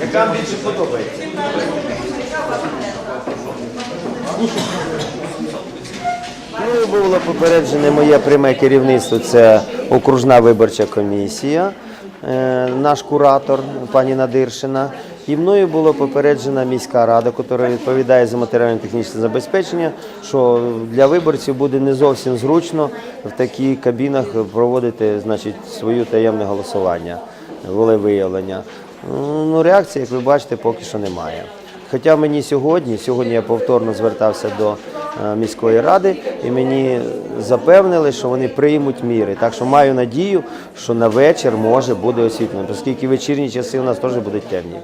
Яка більше подобається? Ну, було попереджене моє пряме керівництво, це окружна виборча комісія, е, наш куратор пані Надиршина. І мною було попереджена міська рада, яка відповідає за матеріально-технічне забезпечення, що для виборців буде не зовсім зручно в таких кабінах проводити значить, своє таємне голосування, волевиявлення. Ну, реакції, як ви бачите, поки що немає. Хоча мені сьогодні, сьогодні я повторно звертався до е, міської ради, і мені запевнили, що вони приймуть міри. Так що маю надію, що на вечір може буде освітлено, оскільки вечірні часи у нас теж будуть темні.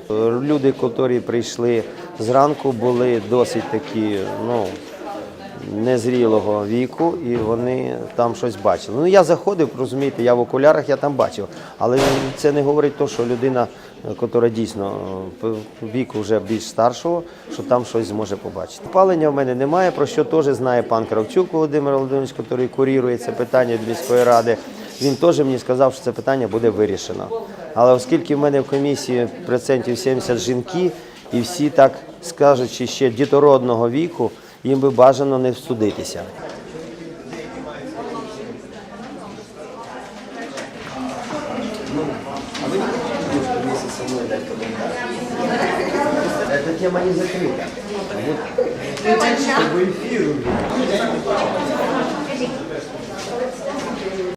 Люди, які прийшли зранку, були досить такі, ну незрілого віку, і вони там щось бачили. Ну я заходив, розумієте, я в окулярах я там бачив, але це не говорить то, що людина, яка дійсно е, віку вже більш старшого, що там щось зможе побачити. Опалення в мене немає, про що теж знає пан Кравчук Володимир Володимирович, який курірує це питання від міської ради. Він теж мені сказав, що це питання буде вирішено. Але оскільки в мене в комісії процентів 70 жінки, і всі так скажучи, ще дітородного віку, їм би бажано не всудитися. А ви не хочете в місяць со мною дати коментар? Эта тема не закрыта. Вот, чтобы эфир уже.